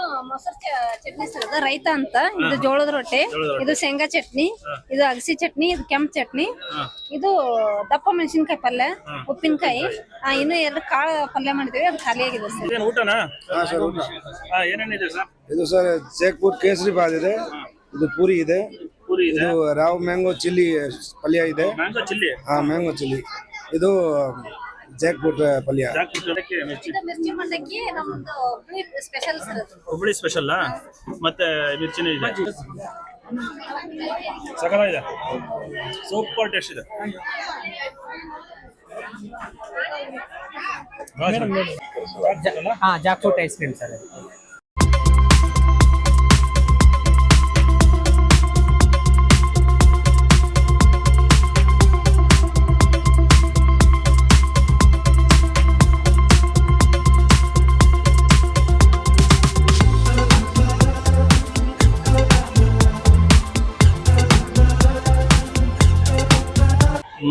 ಇದು ಮೊಸರು ಚಟ್ನಿ ಸರ್ ಇದು ರೈತ ಅಂತ. ಇದು ಜೋಳದ ರೊಟ್ಟಿ. ಇದು ಶೇಂಗಾ ಚಟ್ನಿ. ಇದು ಅಗಸಿ ಚಟ್ನಿ ಇದು ಕೆಂಪ್ ಚಟ್ನಿ. ಇದು ದಪ್ಪ ಮೆಣಸಿನಕಾಯಿ ಪಲ್ಯ ಉಪ್ಪಿನಕಾಯಿ. ಆ, ಇನ್ನು ಎರಡು ಕಾಳು ಪಲ್ಯ ಮಾಡಿದ್ವಿ ಅದು ಖಾಲಿ ಆಗಿದೆ ಸರ್. ಊಟನಾ? ಹಾ ಸರ್ ಏನೇನಿದೆ ಇದು ಸರ್? ಜೇಕ್ಪುರ್ ಕೇಸರಿ ಬಾತ್ ಇದೆ. ಇದು ಪೂರಿ ಇದೆ. ಪೂರಿ ಇದೆ? ಇದು ರಾವ್ ಮ್ಯಾಂಗೋ ಚಿಲ್ಲಿ ಪಲ್ಯ ಇದೆ. Mango chilli? ಹಾ ಮ್ಯಾಂಗೋ ಚಿಲ್ಲಿ. ಇದು ಜೇಕ್ಪುರ್ ಪಲ್ಯ. ಹುಬ್ಳಿ ಅದಕ್ಕೆ ಮಿರ್ಚಿ. ಮಿರ್ಚಿ ಮಂಡಕ್ಕಿ ನಮ್ದು ಹುಳಿ ಸ್ಪೆಷಲ್ ಸರ್ ಅದು. ಹುಬ್ಬಳ್ಳಿ ಸ್ಪೆಷಲ್ ಮತ್ತೆ ಮಿರ್ಚಿನ ಇದೆ. ಸಕಲ ಇದೆ. ಸೂಪರ್ ಟೇಸ್ಟ್ ಇದೆ. ಹಾ jackfruit ice cream sir.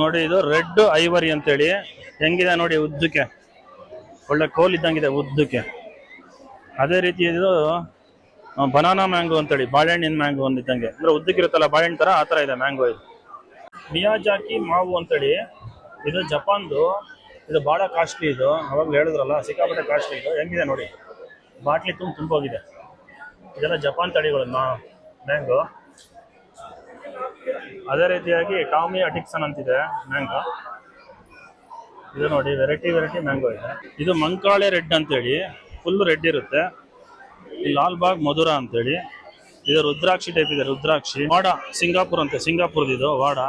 ನೋಡಿ ಇದು ರೆಡ್ ಐವರಿ ಅಂತೇಳಿ. ಹೆಂಗಿದೆ ನೋಡಿ ಉದ್ದಕ್ಕೆ. ಒಳ್ಳೆ ಕೋಲ್ ಇದ್ದಂಗಿದೆ ಉದ್ದಕ್ಕೆ. ಅದೇ ರೀತಿ ಇದು ಬನಾನಾ ಮ್ಯಾಂಗೋ ಅಂತೇಳಿ, ಬಾಳೆಹಣ್ಣಿನ ಮ್ಯಾಂಗೋ ಅಂದಿದ್ದಂಗೆ ಅಂದ್ರೆ ಉದ್ದಕ್ಕಿರುತ್ತಲ್ಲ ಬಾಳೆಹಣ್ಣು ತರ, ಆ ತರ ಇದೆ ಮ್ಯಾಂಗೋ ಇದು. ಮಿಯಾಜಾಕಿ ಮಾವು ಅಂತೇಳಿ, ಇದು ಜಪಾನ್ದು, ಇದು ಬಹಳ ಕಾಸ್ಟ್ಲಿ ಇದು. ಅವಾಗಲೂ ಹೇಳಿದ್ರಲ್ಲ, ಸಿಕ್ಕಾಪಟ್ಟೆ ಕಾಸ್ಟ್ಲಿ ಇದು. ಹೆಂಗಿದೆ ನೋಡಿ. ಬಾಟ್ಲಿ ತುಂಬ ತುಂಬೋಗಿದೆ ಇದೆಲ್ಲ ಜಪಾನ್ ತಳಿಗಳು ಮ್ಯಾಂಗೋ ಅದೇ ರೀತಿಯಾಗಿ ಟಾಮಿ ಅಟಿಕ್ಸನ್ ಅಂತಿದೆ ಮ್ಯಾಂಗೋ. ಇದು ನೋಡಿ ವೆರೈಟಿ ವೆರೈಟಿ ಮ್ಯಾಂಗೋ ಇದೆ. ಇದು ಮಂಕಾಳೆ ರೆಡ್ ಅಂತೇಳಿ ಫುಲ್ ರೆಡ್ ಇರುತ್ತೆ. ಈ ಲಾಲ್ಬಾಗ್ ಮಧುರ ಅಂತೇಳಿ. ಇದು ರುದ್ರಾಕ್ಷಿ ಟೈಪ್ ಇದೆ, ರುದ್ರಾಕ್ಷಿ. ವಾಡ, ಸಿಂಗಾಪುರ್ ಅಂತೆ, ಸಿಂಗಾಪುರ್ದಿದು ವಾಡ.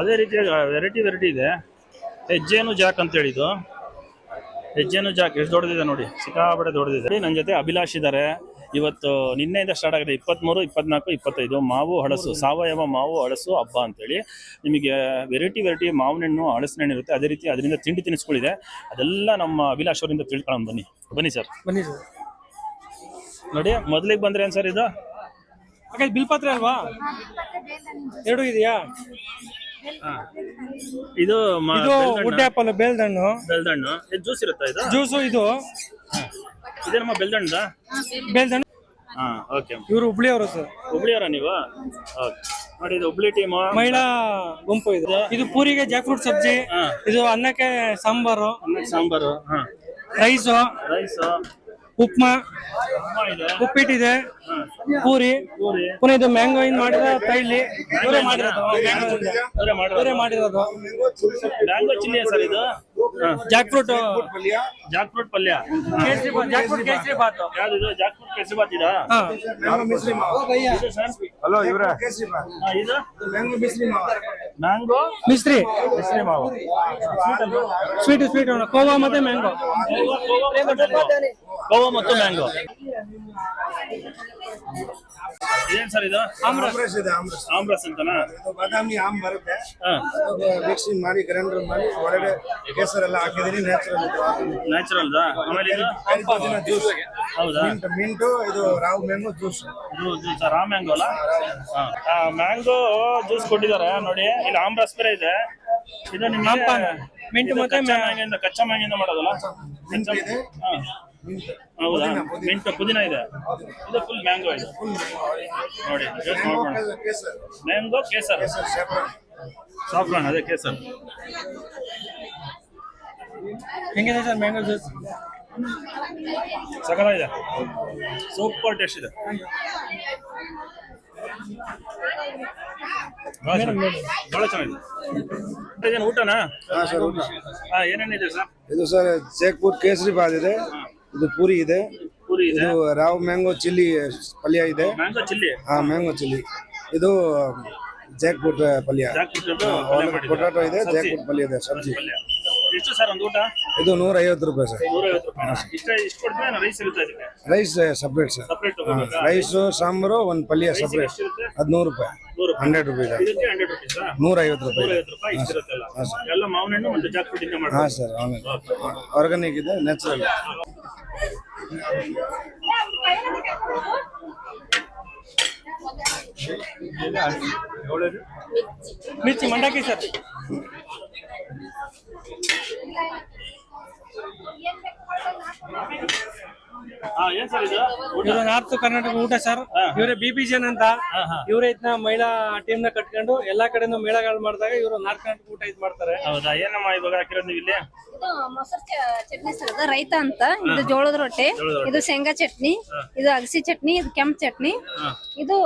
ಅದೇ ರೀತಿಯಾಗಿ ವೆರೈಟಿ ವೆರೈಟಿ ಇದೆ. ಹೆಜ್ಜೇನು ಜಾಕ್ ಅಂತೇಳಿ ಇದು. ಹೆಜ್ಜೇನು ಜಾಕ್, ಎಷ್ಟು ದೊಡ್ಡದಿದೆ ನೋಡಿ, ಸಿಕ್ಕಾಪಟ್ಟೆ ದೊಡ್ಡದಿದೆ. ನನ್ನ ಜೊತೆ ಅಭಿಲಾಷ್ ಇದ್ದಾರೆ ಇವತ್ತು ನಿನ್ನೆಯಿಂದ ಸ್ಟಾರ್ಟ್ ಆಗಿದೆ ಇಪ್ಪತ್ತ್ಮೂರು ಇಪ್ಪತ್ನಾಲ್ಕು ಇಪ್ಪತ್ತೈದು. ಮಾವು ಹಳಸು ಸಾವಯವ ಮಾವು ಹಳಸು ಹಬ್ಬ ಅಂತೇಳಿ ನಿಮಗೆ ವೆರೈಟಿ ವೆರೈಟಿ ಮಾವಿನ ಹಣ್ಣು ಹಳಸಿನ ಹಣ್ಣು ಇರುತ್ತೆ. ಅದೇ ರೀತಿ ಅದರಿಂದ ತಿಂಡಿ ತಿನಿಸುಗಳಿದೆ. ಅದೆಲ್ಲ ನಮ್ಮ ಅಭಿಲಾಷ್ ಅವರಿಂದ ತಿಳ್ಕೊಳ್ಳೋಣ. ಬನ್ನಿ. ಬನ್ನಿ ಸರ್ ಬನ್ನಿ ಸರ್ ನೋಡಿ ಮೊದಲಿಗೆ ಬಂದ್ರೆ ಏನು ಸರ್ ಇದು? ಹಾಗಾದ್ರೆ ಬಿಲ್ ಪಾತ್ರೆ ಅಲ್ವಾ? ಎರಡು ಇದೆಯಾ? ಇದು ಮ- ಇದು ಬೆಲ್ದಣ್ಣ? ವುಡ್ ಆಪಲ್ ಬೇಲ್ದಣ್ಣು ಬೆಲ್ದಣ್ಣು ಇದು ಜ್ಯೂಸ್ ಇರುತ್ತಾ ಇದು? ಜ್ಯೂಸು ಇದು. ಇದೇ ನಮ್ಮ ಬೆಲ್ದಣ್ಣದ ಬೇಲ್ದಣ್ಣು ಹಾ ಓಕೆ ಇವರು ಹುಬ್ಳಿಯವರು ಸರ್. ಹುಬ್ಳಿಯವರ ನೀವು? ಓಕೆ. ನೋಡಿ ಇದು ಹುಬ್ಳಿ ಟೀಮು ಮಹಿಳಾ ಗುಂಪು ಇದು. ಇದು ಪೂರಿಗೆ ಜಾಕ್ ಫ್ರೂಟ್ ಸಬ್ಜಿ. ಹಾ. ಇದು ಅನ್ನಕ್ಕೆ ಸಾಂಬಾರು. ಅನ್ನಕ್ಕೆ ಸಾಂಬಾರು ಹಾ. ರೈಸು ರೈಸು ಉಪ್ಮಾ ಇದೆ ಉಪ್ಪಿಟ್ಟಿದೆ ಪೂರಿ ಪುನಃ ಇದು ಮ್ಯಾಂಗೋ ಇನ್ ಮಾಡಿದ ತೈಲಿ ಇವರೇ ಮಾಡಿರೋದು ಇಂದ. ಇವರೇ ಮಾಡಿರೋದು. ಮ್ಯಾಂಗೋ ಚಿಲ್ಲಿ ಸರ್ ಇದು? ಜಾಕ್ ಫ್ರೂಟ್ ಪಲ್ಯ? ಜಾಕ್ ಫ್ರೂಟ್ ಪಲ್ಯ. ಕೇಸರಿ ಜಾಕ್ ಫ್ರೂಟ್ ಕೇಸರಿ ಬಾತ್ ಯಾವ್ದು ಜಾಕ್ ಫ್ರೂಟ್ ಕೇಸರಿ ಬಾತ್ ಇದಾ ಹಲೋ ಇವರ. ಇದು? ಮ್ಯಾಂಗೋ ಮಿಸ್ರಿ ಮಾವು ಮ್ಯಾಂಗೋ? ಮಿಸ್ತ್ರಿ. ಮಿಸ್ರಿ ಮಾವು ಸ್ವೀಟ್ ಸ್ವೀಟ್ ಕೋವಾ ಮತ್ತೆ ಮ್ಯಾಂಗೋ. ಕೋವಾ ಮತ್ತು ಮ್ಯಾಂಗೋ ಏನ್ ಸರ್ ಇದು? ಆಮ್ರಸ್. ಇದೆ ಆಮ್ರಸ್. ಆಮ್ರಸ್ ಅಂತನಾ? ಇದು ಬಾದಾಮಿ ಆಮ್ ಬರುತ್ತೆ. ಹಾ. ಅದು ಮಿಕ್ಸಿಂಗ್ ಮಾಡಿ ಗ್ರೈಂಡರ್ ಮಾಡಿ ಹೊರಗಡೆ ಕೇಸರೆಲ್ಲ ಹಾಕಿದೀನಿ ನ್ಯಾಚುರಲ್ ನ್ಯಾಚುರಲ್ ಆಮೇಲೆ ಇದು? ಜ್ಯೂಸ್ ಹೌದಾ? ಮಿಂಟ್ ಮಿಂಟು ಇದು ರಾವ್ ಮ್ಯಾಂಗೋ ಜ್ಯೂಸ್ ಇದು ಜ್ಯೂಸ್ ರಾ ಮ್ಯಾಂಗೋ ಅಲ್ಲ? ಮ್ಯಾಂಗೋ ಜ್ಯೂಸ್ ಕೊಟ್ಟಿದ್ದಾರೆ ನೋಡಿ. ಇಲ್ಲಿ ಆಮ್ರಸ್ ಬೇರೆ ಇದೆ. ಇದು ನಿಮ್ಮ ಮಿಂಟು ಮಿಂಟ್ ಇದು ಮತ್ತೆ ಕಚ್ಚಾ ಮ್ಯಾಂಗಿಂದ ಕಚ್ಚಾ ಮ್ಯಾಂಗಿಂದ ಮಾಡೋದಲ್ಲ? ಮಿಂಟ್ ಇದೆ. ಹಾ. ಹೌದಾ. ಮಿಂಟ್ ಪುದೀನ. ಇದೆ? ಇದು ಫುಲ್ ಮ್ಯಾಂಗೋ ಇದೆ. ನೋಡಿ juice mango Kesar Kesar. Saffron ಅದೇ ಕೇಸರ್. ಹೆಂಗಿದೆ ಸರ್ ಮ್ಯಾಂಗೋ ಜ್ಯೂಸ್ ಸಕಲ ಇದೆ. ಸೂಪರ್ ಟೇಸ್ಟ್ ಇದೆ ಬಹಳ ಚೆನ್ನಾಗಿದೆ. ಊಟನಾ? ಏನೇನಿದೆ ಸರ್ ಇದು ಸರ್? ಚೇಕ್ಪುರ್ ಕೇಸರಿ ಬಾತ್ ಇದೆ. ಇದು ಪೂರಿ ಇದೆ. ಪೂರಿ ಇದೆ. ಇದು ರಾವ್ ಮ್ಯಾಂಗೋ ಚಿಲ್ಲಿ ಪಲ್ಯ ಇದೆ. Mango chilli. ಹಾ ಮ್ಯಾಂಗೋ ಚಿಲ್ಲಿ. ಇದು ಪಲ್ಯ. ಜಾಕ್ ಪಲ್ಯ ಪೊಟಾಟೋ ಇದೆ ಜಾಕ್ ಪಲ್ಯ ಇದೆ ಸಬ್ಜಿ ಪಲ್ಯ. ಎಷ್ಟು ಸರ್ ಒಂದು ಊಟ? ಇದು ನೂರ ಐವತ್ತು ರೂಪಾಯಿ ಸರ್. ನೂರೈವತ್ತು ರೂಪಾಯಿ ಇಷ್ಟ ಇಷ್ಟು ಕೊಡ್ತೀವಿ ರೈಸ್ ಇರುತ್ತೆ ಅದಕ್ಕೆ ರೈಸ್ ಸಪ್ರೇಟ್ ಸರ್ ಸಪ್ರೇಟ್ ತಗೋಬೇಕಾ? ರೈಸು ಸಾಂಬಾರು ಒಂದು ಪಲ್ಯ ಸಪ್ರೇಟ್ ಎಷ್ಟಿರುತ್ತೆ ಅದು ನೂರು ರೂಪಾಯಿ. ನೂರು ರೂಪಾಯಿ. ಹಂಡ್ರೆಡ್ ರುಪೀಸ್ ಇದಕ್ಕೆ ಹಂಡ್ರೆಡ್ ರುಪೀಸ್ ನೂರ ಐವತ್ತು ರೂಪಾಯಿ. ರೂಪಾಯಿ ಇಷ್ಟಿರುತ್ತಲ್ಲ ಎಲ್ಲ ಮತ್ತು ಇಂದ ಹಾಂ ಮಾಡ್ತಾರೆ ಸರ್ ಆಮೇಲೆ ಆರ್ಗಾನಿಕ್ ಇದೆ ನ್ಯಾಚುರಲ್ ಮಿರ್ಚಿ ಮಂಡಕ್ಕಿ ಸರ್. Gracias. ಇದು? ನಾರ್ತ್ ಕರ್ನಾಟಕ ಊಟ ಸರ್. ಇವರೇ ಬಿ ಪಿ ಜನ್ ಅಂತ. ಇವರೇ ಇದನ್ನ ಮಹಿಳಾ ಟೀಮ್ನ ಕಟ್ಕೊಂಡು ಎಲ್ಲಾ ಕಡೆನೂ ಮೇಳಗಳು ಮಾಡಿದಾಗ ಇವರು ನಾರ್ತ್ ಕರ್ನಾಟಕ ಊಟ ಇದ್ ಮಾಡ್ತಾರೆ. ಹೌದಾ? ಏನಮ್ಮ ಇವಾಗ ಹಾಕಿರೋದು ನೀವು ಇಲ್ಲಿ? ಇದು ಮೊಸರು ಚಟ್ನಿ ಸರ್ ಇದು ರೈತ ಅಂತ. ಇದು ಜೋಳದ ರೊಟ್ಟಿ. ಇದು ಶೇಂಗಾ ಚಟ್ನಿ. ಇದು ಅಗಸಿ ಚಟ್ನಿ ಇದು ಕೆಂಪ್ ಚಟ್ನಿ. ಇದು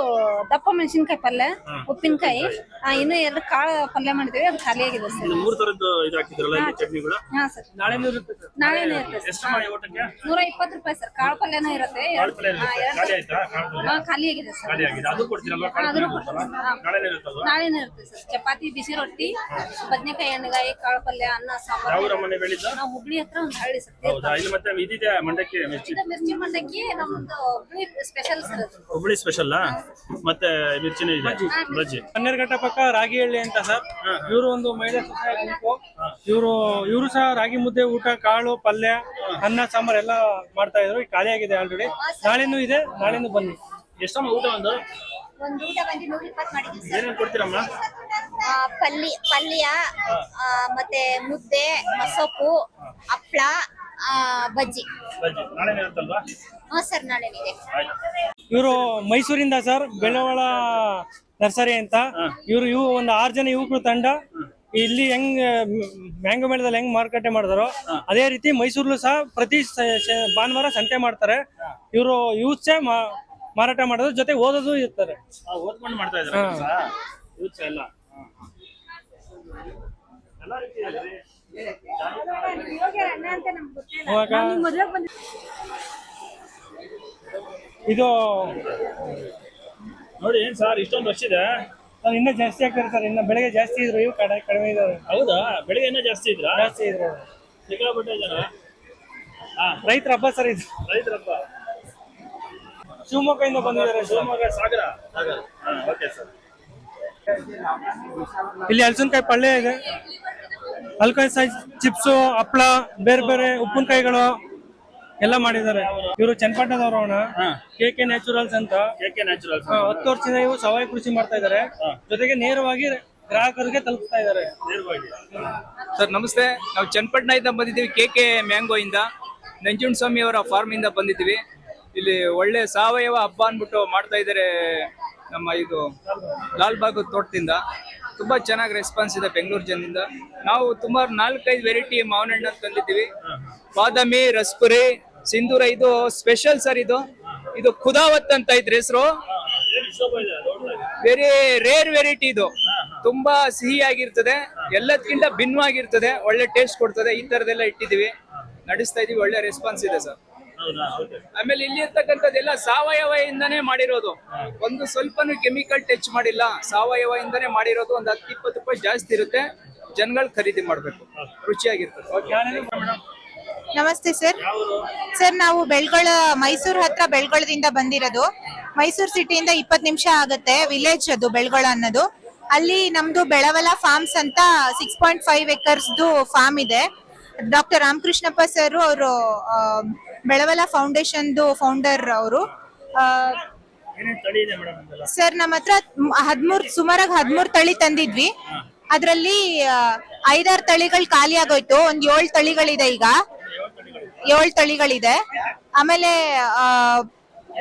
ದಪ್ಪ ಮೆಣಸಿನಕಾಯಿ ಪಲ್ಯ ಉಪ್ಪಿನಕಾಯಿ. ಆ, ಇನ್ನು ಎರಡು ಕಾಳು ಪಲ್ಯ ಮಾಡಿದೀವಿ ಅದು ಖಾಲಿ ಆಗಿದೆ ಸರ್. ಇದು ತರದ್ದು ಇದು ಹಾಕಿದ್ರಲ್ಲ ಇಲ್ಲಿ ಚಟ್ನಿಗಳು ಹಾ ಸರ್. ನಾಳೆನೂ ಇರುತ್ತೆ ನಾಳೆನೇ ಇರುತ್ತೆ ನೂರ ಇಪ್ಪತ್ತು ರೂಪಾಯಿ ಸರ್ ಕಾಳು ಪಲ್ಯನೂ ಇರುತ್ತೆ. ಕಾಳು ಪಲ್ಯ ಹಾ, ಖಾಲಿ ಆಯ್ತಾ? ಕಾಳು ಪಲ್ಯ? ಹಾ, ಖಾಲಿ ಆಗಿದೆ ಸರ್. ಖಾಲಿ ಆಗಿದೆ. ಅದು ಕೊಡ್ತೀರಲ್ವಾ? ಕಾಳು ಅದನ್ನು ಪಲ್ಯ ಇರುತ್ತಲ್ಲ? ನಾಳೆನೇ ಇರುತ್ತಲ್ವಾ? ನಾಳೆನೇ ಇರುತ್ತೆ ಸರ್. ಚಪಾತಿ ಬಿಸಿ ರೊಟ್ಟಿ ಬದನೆಕಾಯಿ ಎಣ್ಣೆಗಾಯಿ ಕಾಳು ಪಲ್ಯ ಅನ್ನ ಯಾವ ಸಾಂಬಾರ್ ಮನೆ ಬೆಳಿದ್ದ ನಾವು ಹುಬ್ಳಿ ಹತ್ರ ಒಂದು ಹಳ್ಳಿ ಸರ್. ಹೌದಾ? ಇಲ್ಲಿ ಮತ್ತೆ ಇದಿದೆ ಮಂಡಕ್ಕಿ ಮಿರ್ಚಿ. ಇದು ಮಿರ್ಚಿ ಮಂಡಕ್ಕಿ ನಮ್ದು ಹುಬ್ಳಿ ಸ್ಪೆಷಲ್ ಸರ್ ಅದು. ಹುಬ್ಳಿ ಸ್ಪೆಷಲ್ ಮತ್ತೆ ಮಿರ್ಚಿನೂ ಇದೆ. ಬಜ್ಜಿ. ರಾಗಿ ಪಕ್ಕ ರಾಗಿಹಳ್ಳಿ ಅಂತ ಸರ್. ಇವರು ಒಂದು ಮಹಿಳೆ ಸ್ವಸಹಾಯ ಗುಂಪು ಇವರು ಇವರು ಸಹ ರಾಗಿ ಮುದ್ದೆ ಊಟ ಕಾಳು ಪಲ್ಯ ಅನ್ನ ಸಾಂಬಾರ್ ಎಲ್ಲ ಮಾಡ್ತಾ ಇದ್ರು. ಈಗ ಖಾಲಿ ಆಗಿದೆ ಆಲ್ರೆಡಿ ನಾಳೆನು ಇದೆ ನಾಳೆನು ಬನ್ನಿ. ಎಷ್ಟಮ್ಮ ಊಟ ಒಂದು? ಒಂದು ಊಟ ಬಂದು ನೂರ ಇಪ್ಪತ್ತು ಮಾಡಿದ್ದೀವಿ ಸರ್. ಏನೇನು ಕೊಡ್ತೀರಮ್ಮ? ಆ, ಪಲ್ಲಿ ಪಲ್ಯ ಆ, ಮತ್ತೆ ಮುದ್ದೆ ಮಸೊಪ್ಪು ಹಪ್ಳ ಆ, ಬಜ್ಜಿ. ಬಜ್ಜಿ. ನಾಳೆನೇ ಇರುತ್ತಲ್ವಾ? ಹಾ ಸರ್ ನಾಳೆ ಇದೆ. ಇವರು ಮೈಸೂರಿಂದ ಸರ್ ಬೆಳವಳ ನರ್ಸರಿ ಅಂತ. ಇವರು ಇವು ಒಂದು ಆರು ಜನ ಯುವಕರು ತಂಡ. ಇಲ್ಲಿ ಹೆಂಗ್ ಮ್ಯಾಂಗೋ ಮೇಳದಲ್ಲಿ ಹೆಂಗ್ ಮಾರುಕಟ್ಟೆ ಮಾಡಿದಾರೋ ಅದೇ ರೀತಿ ಮೈಸೂರಲ್ಲೂ ಸಹ ಪ್ರತಿ ಭಾನುವಾರ ಸಂತೆ ಮಾಡ್ತಾರೆ. ಇವರು ಯೂತ್ಸೇ ಮಾರಾಟ ಮಾಡೋದು ಜೊತೆ ಓದೋದು ಇರ್ತಾರೆ. ಇದು ನೋಡಿ ಏನ್ ಸರ್ ಇಷ್ಟೊಂದು ವರ್ಷ ಇದೆ. ಇನ್ನೂ ಜಾಸ್ತಿ ಆಗ್ತಾರೆ ಸರ್ ಇನ್ನು ಬೆಳಿಗ್ಗೆ ಜಾಸ್ತಿ ಇದ್ರು ಇವು ಕಡೆ ಕಡಿಮೆ ಇದಾವೆ ಹೌದಾ? ಬೆಳಿಗ್ಗೆ ಇನ್ನೂ ಜಾಸ್ತಿ ಇದ್ರಾ? ಜಾಸ್ತಿ ಇದ್ರು ಸಿಕ್ಕಾಪಟ್ಟೆ ಜನ? ಹಾ. ರೈತರ ಹಬ್ಬ ಸರ್ ಇದು. ರೈತರಪ್ಪ ಶಿವಮೊಗ್ಗದಿಂದ ಬಂದಿದ್ದಾರೆ ಶಿವಮೊಗ್ಗ ಸಾಗರ? ಸಾಗರ. ಹಾ ಓಕೆ ಸರ್. ಇಲ್ಲಿ ಹಲಸಿನಕಾಯಿ ಪಳ್ಳೆ ಇದೆ. ಹಲ್ಕಾಯಿ ಸೈಜ್ ಚಿಪ್ಸು ಹಪ್ಪಳ ಬೇರೆ ಬೇರೆ ಉಪ್ಪಿನಕಾಯಿಗಳು ಎಲ್ಲ ಮಾಡಿದ್ದಾರೆ. ಇವರು ಚನ್ನಪಟ್ಟಣದವರು ಅವನ. ಕೆ ಕೆ ನ್ಯಾಚುರಲ್ಸ್ ಅಂತ. ಕೆ ಕೆ ನ್ಯಾಚುರಲ್ಸ್ ಹತ್ತು ವರ್ಷದಿಂದ ಇವು ಸವಾಯಿ ಕೃಷಿ ಮಾಡ್ತಾ ಇದ್ದಾರೆ. ಜೊತೆಗೆ ನೇರವಾಗಿ ಗ್ರಾಹಕರಿಗೆ ತಲುಪ್ತಾ ಇದ್ದಾರೆ. ನೇರವಾಗಿ. ಸರ್ ನಮಸ್ತೆ. ನಾವು ಚನ್ನಪಟ್ಟಣದಿಂದ ಬಂದಿದ್ದೀವಿ ಕೆ ಕೆ ಮ್ಯಾಂಗೋ ಇಂದ. ನಂಜುಂಡ ಸ್ವಾಮಿ ಅವರ ಫಾರ್ಮ್ ಇಂದ ಬಂದಿದ್ದೀವಿ. ಇಲ್ಲಿ ಒಳ್ಳೆ ಸಾವಯವ ಹಬ್ಬ ಅಂದ್ಬಿಟ್ಟು ಮಾಡ್ತಾ ಇದ್ದಾರೆ ನಮ್ಮ ಇದು ಲಾಲ್ಬಾಗ್ ತೋಟದಿಂದ. ತುಂಬಾ ಚೆನ್ನಾಗಿ ರೆಸ್ಪಾನ್ಸ್ ಇದೆ ಬೆಂಗಳೂರು ಜನದಿಂದ ನಾವು ಸುಮಾರು ನಾಲ್ಕೈದು ವೆರೈಟಿ ಮಾವಿನ ಹಣ್ಣು ತಂದಿದ್ದೀವಿ ಬಾದಾಮಿ ರಸ್ಪುರಿ ಸಿಂಧೂರ ಇದು ಸ್ಪೆಷಲ್ ಸರ್ ಇದು. ಇದು ಖುದಾವತ್ ಅಂತ ಇದ್ರ ಹೆಸರು. ವೆರಿ ರೇರ್ ವೆರೈಟಿ ಇದು. ತುಂಬಾ ಸಿಹಿಯಾಗಿರ್ತದೆ. ಎಲ್ಲದಕ್ಕಿಂತ ಭಿನ್ನವಾಗಿರ್ತದೆ. ಒಳ್ಳೆ ಟೇಸ್ಟ್ ಕೊಡ್ತದೆ. ಈ ತರದೆಲ್ಲ ಇಟ್ಟಿದೀವಿ ನಡೆಸ್ತಾ ಇದೀವಿ. ಒಳ್ಳೆ ರೆಸ್ಪಾನ್ಸ್ ಇದೆ ಸರ್ ಆಮೇಲೆ ಇಲ್ಲಿ ಇರ್ತಕ್ಕಂಥದ್ದೆಲ್ಲ ಸಾವಯವ ಇಂದಾನೇ ಮಾಡಿರೋದು. ಒಂದು ಸ್ವಲ್ಪನೂ ಕೆಮಿಕಲ್ ಟಚ್ ಮಾಡಿಲ್ಲ. ಸಾವಯವ ಇಂದಾನೇ ಮಾಡಿರೋದು. ಒಂದು ಹತ್ತು ಇಪ್ಪತ್ತು ರೂಪಾಯಿ ಜಾಸ್ತಿ ಇರುತ್ತೆ. ಜನಗಳು ಖರೀದಿ ಮಾಡಬೇಕು. ರುಚಿಯಾಗಿರ್ತದೆ. ನಮಸ್ತೆ ಸರ್. ಸರ್, ನಾವು ಬೆಳ್ಗೊಳ, ಮೈಸೂರು ಹತ್ರ ಬೆಳ್ಗೊಳದಿಂದ ಬಂದಿರೋದು. ಮೈಸೂರು ಸಿಟಿಯಿಂದ ಇಪ್ಪತ್ತು ನಿಮಿಷ ಆಗುತ್ತೆ ವಿಲೇಜ್ ಅದು, ಬೆಳ್ಗೊಳ ಅನ್ನೋದು. ಅಲ್ಲಿ ನಮ್ದು ಬೆಳವಲ ಫಾರ್ಮ್ಸ್ ಅಂತ ಸಿಕ್ಸ್ ಪಾಯಿಂಟ್ ಫೈವ್ ಎಕರ್ಸ್ದು ಫಾರ್ಮ್ ಇದೆ. ಡಾಕ್ಟರ್ ರಾಮಕೃಷ್ಣಪ್ಪ ಸರ್ ಅವರು ಬೆಳವಲ ಫೌಂಡೇಶನ್ದು ಫೌಂಡರ್ ಅವರು. ಸರ್, ನಮ್ಮ ಹತ್ರ ಹದಿಮೂರು, ಸುಮಾರಾಗಿ ಹದಿಮೂರು ತಳಿ ತಂದಿದ್ವಿ. ಅದರಲ್ಲಿ ಐದಾರು ತಳಿಗಳು ಖಾಲಿ ಆಗೋಯ್ತು ಒಂದ್ ಏಳು ತಳಿಗಳಿದೆ ಈಗ. ಏಳು ತಳಿಗಳಿದೆ. ಆಮೇಲೆ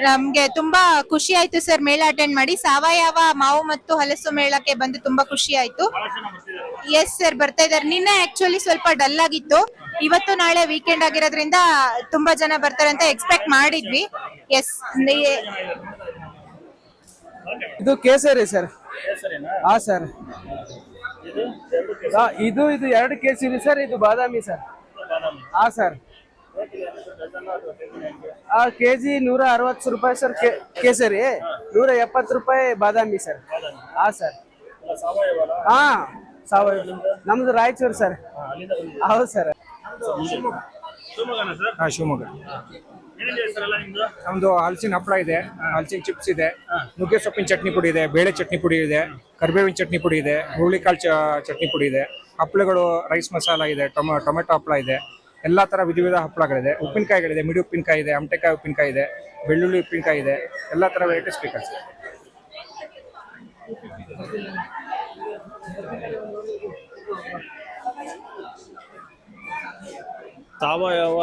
ನಮ್ಗೆ ತುಂಬಾ ಖುಷಿ ಆಯ್ತು ಸರ್ ಮೇಳ ಅಟೆಂಡ್ ಮಾಡಿ. ಸಾವಯವ ಮಾವು ಮತ್ತು ಹಲಸು ಮೇಳಕ್ಕೆ ಬಂದು ತುಂಬಾ ಖುಷಿ ಆಯ್ತು. ಎಸ್ ಸರ್ ಬರ್ತಾ ಇದಾರೆ. ನಿನ್ನೆ ಆಕ್ಚುಲಿ ಸ್ವಲ್ಪ ಡಲ್ ಆಗಿತ್ತು. ಇವತ್ತು ನಾಳೆ ವೀಕೆಂಡ್ ಆಗಿರೋದ್ರಿಂದ ತುಂಬಾ ಜನ ಬರ್ತಾರೆ ಅಂತ ಎಕ್ಸ್ಪೆಕ್ಟ್ ಮಾಡಿದ್ವಿ. ಎಸ್ ಇದು ಕೇಸರಿ ಸರ್ ಹಾ ಸರ್ ಇದು ಇದು ಎರಡು ಕೇಸರಿ ಸರ್ ಇದು ಬಾದಾಮಿ ಸರ್ ಹಾ ಸರ್ ಆ ಕೆಜಿ ನೂರ ಅರವತ್ತು ರೂಪಾಯಿ ಸರ್ ಕೇಸರಿ. ನೂರ ಎಪ್ಪತ್ತು ರೂಪಾಯಿ ಬಾದಾಮಿ ಸರ್. ಹಾ ಸರ್. ಹಾ, ಸಾವಯವ. ನಮ್ದು ರಾಯಚೂರು ಸರ್. ಹೌದು ಸರ್. ಹಾ, ಶಿವಮೊಗ್ಗ. ನಿಮ್ದು ಹಲಸಿನ ಹಪ್ಪಳ ಇದೆ, ಹಲಸಿನ ಚಿಪ್ಸ್ ಇದೆ, ನುಗ್ಗೆ ಸೊಪ್ಪಿನ ಚಟ್ನಿ ಪುಡಿ ಇದೆ, ಬೇಳೆ ಚಟ್ನಿ ಪುಡಿ ಇದೆ, ಕರಿಬೇವಿನ ಚಟ್ನಿ ಪುಡಿ ಇದೆ, ಹುರುಳಿಕಾಳು ಚಟ್ನಿ ಪುಡಿ ಇದೆ, ಹಪ್ಪಳಗಳು ರೈಸ್ ಮಸಾಲ ಇದೆ, ಟೊಮೊ ಟೊಮೆಟೊ ಹಪ್ಪಳ ಇದೆ. ಎಲ್ಲ ತರ ವಿಧ ವಿಧ ಹಪ್ಪಳಗಳಿದೆ. ಉಪ್ಪಿನಕಾಯಿಗಳಿದೆ ಮಿಡಿ ಉಪ್ಪಿನಕಾಯಿ ಇದೆ ಅಮಟೆಕಾಯಿ ಉಪ್ಪಿನಕಾಯಿ ಇದೆ ಬೆಳ್ಳುಳ್ಳಿ ಉಪ್ಪಿನಕಾಯಿ ಇದೆ ಎಲ್ಲ ತರ ಸ್ಪೀಕರ್ಸ್ ಇದೆ. ಸಾವಯವ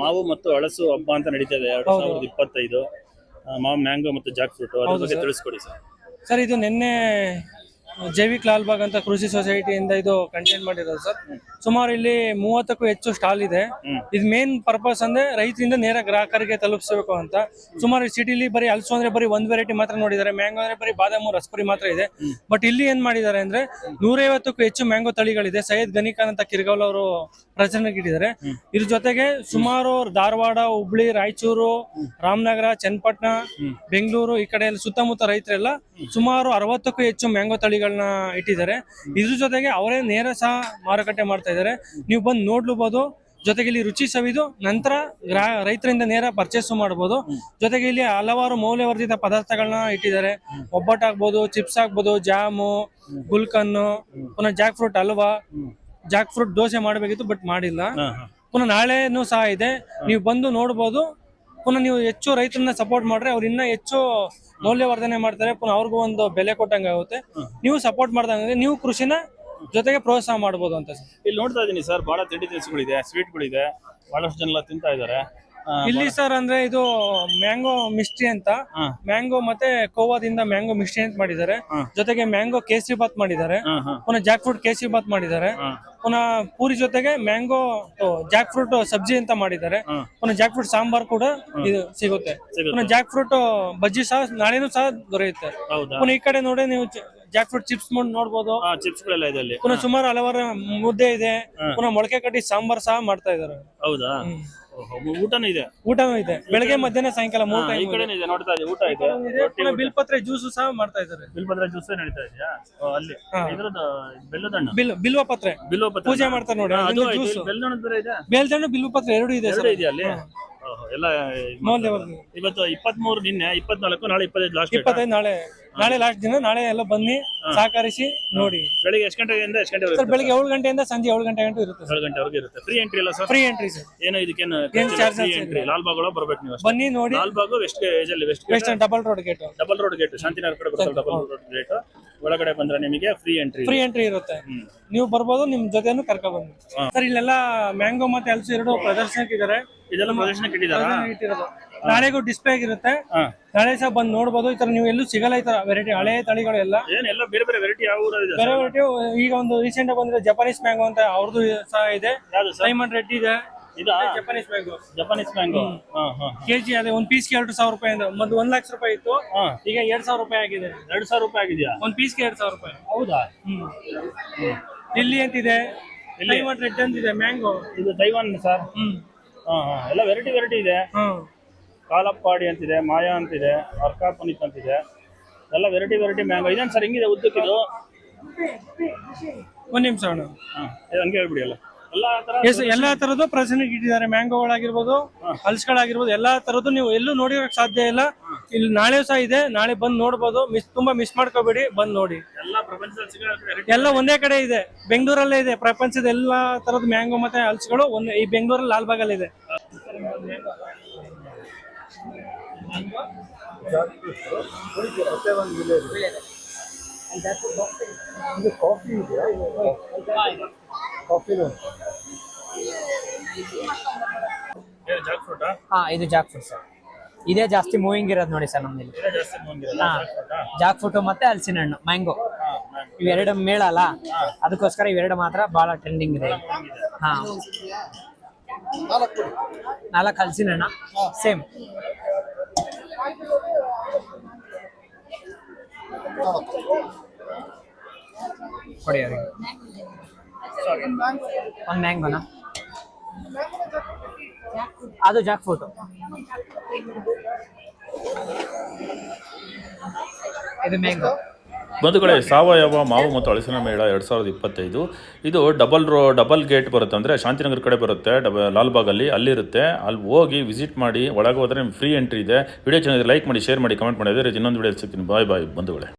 ಮಾವು ಮತ್ತು ಹಳಸು ಹಬ್ಬ ಅಂತ ನಡೀತಾ ಇದೆ ಎರಡ್ ಸಾವಿರದ ಇಪ್ಪತ್ತೈದು. ಮಾವು ಮ್ಯಾಂಗೋ ಮತ್ತು ಜಾಕ್ ಫ್ರೂಟ್ ಅದ್ರ ಬಗ್ಗೆ ತಿಳಿಸ್ಕೊಡಿ ಸರ್. ಸರ್ ಇದು ನಿನ್ನೆ ಜೈವಿಕ್ ಲಾಲ್ಬಾಗ್ ಅಂತ ಕೃಷಿ ಸೊಸೈಟಿಯಿಂದ ಇದು ಕಂಟೈನ್ ಮಾಡಿರೋದು ಸರ್. ಸುಮಾರು ಇಲ್ಲಿ ಮೂವತ್ತಕ್ಕೂ ಹೆಚ್ಚು ಸ್ಟಾಲ್ ಇದೆ. ಇದು ಮೇನ್ ಪರ್ಪಸ್ ಅಂದ್ರೆ ರೈತರಿಂದ ನೇರ ಗ್ರಾಹಕರಿಗೆ ತಲುಪಿಸಬೇಕು ಅಂತ. ಸುಮಾರು ಸಿಟಿಲಿ ಬರೀ ಅಲ್ಸು ಅಂದ್ರೆ ಬರೀ ಒಂದ್ ವೆರೈಟಿ ಮಾತ್ರ ನೋಡಿದ್ದಾರೆ. ಮ್ಯಾಂಗೋ ಅಂದ್ರೆ ಬರೀ ಬಾದಾಮು ರಸ್ಪುರಿ ಮಾತ್ರ ಇದೆ. ಬಟ್ ಇಲ್ಲಿ ಏನ್ ಮಾಡಿದ್ದಾರೆ ಅಂದ್ರೆ ನೂರೈವತ್ತಕ್ಕೂ ಹೆಚ್ಚು ಮ್ಯಾಂಗೋ ತಳಿಗಳಿದೆ. ಸೈಯದ್ ಗನಿಖಾನ್ ಅಂತ ಕಿರ್ಗೌಲ್ ಅವರು ಪ್ರಚರಣೆಗೆ ಇಟ್ಟಿದ್ದಾರೆ. ಇದ್ರ ಜೊತೆಗೆ ಸುಮಾರು ಧಾರವಾಡ ಹುಬ್ಳಿ ರಾಯಚೂರು ರಾಮನಗರ ಚನ್ನಪಟ್ಟಣ ಬೆಂಗಳೂರು ಈ ಕಡೆ ಸುತ್ತಮುತ್ತ ರೈತರೆಲ್ಲ ಸುಮಾರು ಅರವತ್ತಕ್ಕೂ ಹೆಚ್ಚು ಮ್ಯಾಂಗೋ ತಳಿಗಳನ್ನ ಇಟ್ಟಿದ್ದಾರೆ. ಇದ್ರ ಜೊತೆಗೆ ಅವರೇ ನೇರ ಸಹ ಮಾರುಕಟ್ಟೆ ಮಾಡ್ತಾ ಇದ್ದಾರೆ. ನೀವು ಬಂದು ನೋಡ್ಲೂಬಹುದು ಜೊತೆಗೆ ಇಲ್ಲಿ ರುಚಿ ಸವಿದು ನಂತರ ರೈತರಿಂದ ನೇರ ಪರ್ಚೇಸ್ ಮಾಡಬಹುದು ಜೊತೆಗೆ ಇಲ್ಲಿ ಹಲವಾರು ಮೌಲ್ಯವರ್ಧಿತ ಪದಾರ್ಥಗಳನ್ನ ಇಟ್ಟಿದ್ದಾರೆ. ಒಬ್ಬಟ್ಟಾಗ್ಬೋದು ಚಿಪ್ಸ್ ಆಗ್ಬೋದು ಜಾಮು ಗುಲ್ಕನ್ನು ಪುನಃ jackfruit halwa jackfruit dosa ಮಾಡಬೇಕಿತ್ತು ಬಟ್ ಮಾಡಿಲ್ಲ. ಪುನಃ ನಾಳೆನೂ ಸಹ ಇದೆ. ನೀವು ಬಂದು ನೋಡಬಹುದು ಪುನಃ ನೀವು ಹೆಚ್ಚು ರೈತರನ್ನ ಸಪೋರ್ಟ್ ಮಾಡ್ರೆ ಅವ್ರು ಇನ್ನೂ ಹೆಚ್ಚು ಮೌಲ್ಯವರ್ಧನೆ ಮಾಡ್ತಾರೆ ಪುನಃ ಅವ್ರಿಗೂ ಒಂದು ಬೆಲೆ ಕೊಟ್ಟಂಗೆ ಆಗುತ್ತೆ. ನೀವು ಸಪೋರ್ಟ್ ಮಾಡ್ದಂಗೆ ನೀವು ಕೃಷಿನ ಜೊತೆಗೆ ಪ್ರೋತ್ಸಾಹ ಮಾಡ್ಬೋದು ಅಂತ ಸರ್. ಇಲ್ಲಿ ನೋಡ್ತಾ ಇದೀನಿ ಸರ್ ಬಹಳ ತಿಂಡಿ ತಿನಿಸುಗಳಿದೆ ಸ್ವೀಟ್ಗಳಿದೆ ಬಹಳಷ್ಟು ಜನ ತಿಂತಾ ಇದ್ದಾರೆ. ಇಲ್ಲಿ ಸರ್ ಅಂದ್ರೆ ಇದು ಮ್ಯಾಂಗೋ ಮಿಸ್ಟ್ರಿ ಅಂತ. ಮ್ಯಾಂಗೋ ಮತ್ತೆ ಕೋವಾದಿಂದ ಮ್ಯಾಂಗೋ ಮಿಸ್ಟ್ರಿ ಅಂತ ಮಾಡಿದ್ದಾರೆ. ಜೊತೆಗೆ ಮ್ಯಾಂಗೋ ಕೇಸರಿ ಬಾತ್ ಮಾಡಿದ್ದಾರೆ. ಪುನಃ ಜಾಕ್ ಫ್ರೂಟ್ ಕೇಸರಿ ಬಾತ್ ಮಾಡಿದ್ದಾರೆ. ಪುನಃ ಪೂರಿ ಜೊತೆಗೆ ಮ್ಯಾಂಗೋ ಜಾಕ್ ಫ್ರೂಟ್ ಸಬ್ಜಿ ಅಂತ ಮಾಡಿದ್ದಾರೆ. ಪುನಃ ಜಾಕ್ ಫ್ರೂಟ್ ಸಾಂಬಾರ್ ಕೂಡ ಇದು ಸಿಗುತ್ತೆ. ಪುನಃ ಜಾಕ್ ಫ್ರೂಟ್ ಬಜ್ಜಿ ಸಹ ನಾಳೆನೂ ಸಹ ದೊರೆಯುತ್ತೆ. ಪುನಃ ಈ ಕಡೆ ನೋಡಿ ನೀವು ಜಾಕ್ ಫ್ರೂಟ್ ಚಿಪ್ಸ್ ನೋಡಬಹುದು ನೋಡ್ಬೋದು. ಚಿಪ್ಸ್ ಚಿಪ್ಸ್ಗಳೆಲ್ಲ ಇದೆ ಅಲ್ಲಿ. ಪುನಃ ಸುಮಾರು ಹಲವಾರು ಮುದ್ದೆ ಇದೆ. ಪುನಃ ಮೊಳಕೆ ಕಟ್ಟಿ ಸಾಂಬಾರ್ ಸಹ ಮಾಡ್ತಾ ಇದ್ದಾರೆ. ಹೌದಾ? ಊಟನೂ ಇದೆ? ಊಟನೂ ಇದೆ. ಬೆಳಗ್ಗೆ ಮಧ್ಯಾಹ್ನ ಸಾಯಂಕಾಲ ಮೂರು ಹಾ, ಈ ಟೈಮ್ ಕಡೆನೂ ಇದೆ. ನೋಡ್ತಾ ಇದೆ. ಊಟ ಇದೆ ರೊಟ್ಟಿ ಪತ್ರೆ ಬಿಲ್ಪತ್ರೆ ಜ್ಯೂಸ್ ಸಹ ಮಾಡ್ತಾ ಇದ್ದಾರೆ. ಬಿಲ್ಪತ್ರೆ ಜ್ಯೂಸ್ ನಡೀತಾ ಇದೆಯಾ? ಓ, ಅಲ್ಲಿ. ಇದ್ರದ್ದು ಬೆಲ್ಲದಣ್ಣ. ಬಿಲ್ ಬಿಲ್ವ ಪತ್ರೆ ಬಿಲ್ವ ಪತ್ರ ಪೂಜೆ ಮಾಡ್ತಾರೆ ನೋಡಿ, ಅದು ಅದ್ರಿಂದ ಆಯ್ತು. juice. ಇಲ್ಲಿ ಬೇರೆ ಇದೆ? ಬೇಲ್ದಣ್ಣು ಬಿಲ್ವ ಪತ್ರೆ ಎರಡು ಇದೆ ಎರಡು ಸರ್. ಇದೆಯಾ ಅಲ್ಲಿ? ಓಹೋ, ಎಲ್ಲ ಇದ್. ಮೌಲ್ಯವರ್ಧನೆ ಇವತ್ತು ಇಪ್ಪತ್ಮೂರು ನಿನ್ನೆ ಇಪ್ಪತ್ನಾಲ್ಕು ನಾಳೆ ಇಪ್ಪತ್ತೈದು ಲಾಸ್ಟ್ ಇಪ್ಪತ್ತೈದು ನಾಳೆ. ನಾಳೆ ಲಾಸ್ಟ್ ದಿನ ನಾಳೆ ಎಲ್ಲ ಬನ್ನಿ ಸಹಕರಿಸಿ ನೋಡಿ. ಬೆಳಿಗ್ಗೆ ಎಷ್ಟು ಗಂಟೆಯಿಂದ ಎಷ್ಟು ಗಂಟೆ ಸರ್ ಬೆಳಿಗ್ಗೆ ಏಳು ಗಂಟೆಯಿಂದ ಸಂಜೆ ಏಳು ಗಂಟೆ ಗಂಟೆ ಇರುತ್ತೆ ಏಳು ಗಂಟೆವರೆಗೆ ಇರುತ್ತೆ. ಫ್ರೀ ಎಂಟ್ರಿ ಇಲ್ಲ ಸರ್? ಫ್ರೀ ಎಂಟ್ರಿ ಸರ್ ಏನೋ ಇದಕ್ಕೇನು ಚಾರ್ಜ್ ಎಂಟ್ರಿ ಲಾಲ್ ಬಾಗ್ ಒಳಗೆ ಬರ್ಬೇಕು ನೀವು. ಬನ್ನಿ ನೋಡಿ. Lal west west ಏಜಲ್ಲಿ west west double road gate double road gate Shantinagar ಕಡೆ ಬರ್ತಾರೆ ಡಬಲ್ ರೋಡ್ ಗೇಟ್ ಒಳಗಡೆ ಬಂದ್ರೆ ನಿಮಗೆ ಫ್ರೀ ಎಂಟ್ರಿ ಫ್ರೀ ಎಂಟ್ರಿ ಇರುತ್ತೆ. ನೀವು ಬರ್ಬೋದು ನಿಮ್ ಜೊತೆನು ಕರ್ಕೊ ಬನ್ನಿ. ಸರ್ ಇಲ್ಲೆಲ್ಲ ಮ್ಯಾಂಗೋ ಮತ್ತೆ ಹಲಸು ಎರಡು ಪ್ರದರ್ಶನಕ್ಕೆ ಇದಾರೆ ಇದೆಲ್ಲ ಪ್ರದರ್ಶನಕ್ಕೆ ಇಟ್ಟಿದ್ದಾರೆ? ನಾಳೆಗೂ ಡಿಸ್ಪ್ಲೇ ಆಗಿರುತ್ತೆ. ನಾಳೆ ಸಹ ಬಂದು ನೋಡಬಹುದು ಈ ತರ ನೀವು ಎಲ್ಲೂ ಸಿಗಲ್ಲ ಈ ತರ ವೆರೈಟಿ ಹಳೆ ತಳಿಗಳು ಎಲ್ಲ ಏನ್ ಎಲ್ಲ ಬೇರೆ ಬೇರೆ ವೆರೈಟಿ ಯಾವ ಬೇರೆ ವೆರೈಟಿ ಈಗ ಒಂದು ರೀಸೆಂಟ್ ಆಗಿ ಬಂದಿರೋ ಜಪಾನೀಸ್ ಮ್ಯಾಂಗೋ ಅಂತ ಅವ್ರದ್ದು ಸಹ ಇದೆ. ಸೈಮನ್ ರೆಡ್ ಇದೆ. ಇದಾ? Japanese mango Japanese mango KG ಅದೇ ಒಂದ್ ಪೀಸ್ಗೆ ಎರಡು ಸಾವಿರ ರೂಪಾಯಿ ಅಂದ್ರೆ. ಮೊದ್ಲು ಒಂದ್ ಲಕ್ಷ ರೂಪಾಯಿ ಇತ್ತು. ಈಗ ಎರಡ್ ಸಾವಿರ ರೂಪಾಯಿ ಆಗಿದೆ. ಎರಡು ಸಾವಿರ ರೂಪಾಯಿ ಆಗಿದೆಯಾ? ಒಂದ್ ಪೀಸ್ಗೆ ಎರಡ್ ಸಾವಿರ ರೂಪಾಯಿ. ಹೌದಾ? ಹ್ಮ್. ಇಲ್ಲಿ ಅಂತಿದೆ. ರೆಡ್ ಅಂತಿದೆ ಮ್ಯಾಂಗೋ ಇದು ತೈವಾನ್ ಸರ್? ಹ್ಮ್. ಹಾ ಹಾ. ಎಲ್ಲ ವೆರೈಟಿ ವೆರೈಟಿ ಇದೆ. ಹ್ಮ್. ಕಾಲಪ್ಪಾಡಿ ಅಂತಿದೆ ಮಾಯಾ ಅಂತಿದೆ ಅರ್ಕಾಪನಿಕ್ ಅಂತಿದೆ. ಎಲ್ಲ ವೆರೈಟಿ ವೆರೈಟಿ ಮ್ಯಾಂಗೋ ಇದೇನು ಸರ್ ಹೆಂಗಿದೆ ಉದ್ದಕ್ಕಿದು ಒಂದು ನಿಮಿಷ ಅಣ್ಣ. ಹಾ ಹಂಗೆ ಹೇಳ್ಬಿಡಿ ಎಲ್ಲ ಎಲ್ಲ ಎಸ್ ಎಲ್ಲಾ ತರದ್ದು ಪ್ರಸನ್ನ ಇಟ್ಟಿದ್ದಾರೆ. ಮ್ಯಾಂಗೋಗಳಾಗಿರ್ಬೋದು ಹಲ್ಸ್ಗಳಾಗಿರ್ಬೋದು ಎಲ್ಲಾ ತರದ್ದು ನೀವು ಎಲ್ಲೂ ನೋಡಿರೋಕ್ ಸಾಧ್ಯ ಇಲ್ಲ. ಇಲ್ಲಿ ನಾಳೆ ಸಹ ಇದೆ. ನಾಳೆ ಬಂದು ನೋಡ್ಬೋದು. ಮಿಸ್ ತುಂಬಾ ಮಿಸ್ ಮಾಡ್ಕೋಬೇಡಿ. ಬಂದ್ ನೋಡಿ. ಎಲ್ಲ ಪ್ರಪಂಚದಲ್ಲಿ ಸಿಗೋ ವೆರೈಟಿ ಎಲ್ಲ ಒಂದೇ ಕಡೆ ಇದೆ. ಬೆಂಗಳೂರಲ್ಲೇ ಇದೆ. ಪ್ರಪಂಚದ ಎಲ್ಲಾ ತರದ ಮ್ಯಾಂಗೋ ಮತ್ತೆ ಹಲ್ಸ್ಗಳು ಒಂದೇ ಈ ಬೆಂಗಳೂರಲ್ಲಿ ಲಾಲ್ಬಾಗಲ್ಲಿ ಇದೆ. ಜಾಕ್ ಫ್ರೂಟಾ ಹಾ ಇದು ಜಾಕ್ ಫ್ರೂಟ್ ಸರ್ ಇದೇ ಜಾಸ್ತಿ ಮೂವಿಂಗ್ ಇರೋದು ನೋಡಿ ಸರ್ ನಮ್ಮಲ್ಲಿ ಇದೇ ಹಾ ಜಾಕ್ ಫ್ರೂಟ್ ಮತ್ತೆ ಹಲಸಿನ ಹಣ್ಣು ಮ್ಯಾಂಗೋ ಇವೆರಡು ಮೇಳ ಅಲ್ಲ ಅದಕ್ಕೋಸ್ಕರ ಇವೆರಡು ಮಾತ್ರ ಬಹಳ ಟ್ರೆಂಡಿಂಗ್ ಇದೆ. ಹಾ. ನಾಲ್ಕು ಹಲಸಿನ ಹಣ್ಣು ಸೇಮ್ ಕೊಡಿ ಅವ್ರಿಗೆ. ಒಂದು ಮ್ಯಾಂಗೋನಾ ಅದು ಜಾಕ್ ಫ್ರೂಟ್ ಇದು ಮ್ಯಾಂಗೋ ಬಂಧುಗಳೇ ಸಾವಯವ, ಮಾವು ಮತ್ತು ಹಳಸಿನ ಮೇಳ ಎರಡು ಸಾವಿರದ ಇಪ್ಪತ್ತೈದು. ಇದು ಡಬಲ್ ರೋ, ಡಬಲ್ ಗೇಟ್ ಬರುತ್ತೆ ಅಂದರೆ ಶಾಂತಿನಗರ ಕಡೆ ಬರುತ್ತೆ, ಡಬ, ಲಾಲ್ಬಾಗಲ್ಲಿ, ಅಲ್ಲಿರುತ್ತೆ. ಅಲ್ಲಿ ಹೋಗಿ ವಿಸಿಟ್ ಮಾಡಿ, ಒಳಗೆ ಹೋದರೆ ನಿಮ್ಗೆ ಫ್ರೀ ಎಂಟ್ರಿ ಇದೆ. ವಿಡಿಯೋ ಚೆನ್ನಾಗಿದೆ ಲೈಕ್ ಮಾಡಿ, ಶೇರ್ ಮಾಡಿ, ಕಮೆಂಟ್ ಮಾಡಿ. ಅದೇ ರೀತಿ ಇನ್ನೊಂದು ವಿಡಿಯೋ ಸಿಗ್ತೀನಿ. ಬಾಯ್ ಬಾಯ್, ಬಂಧುಗಳೇ.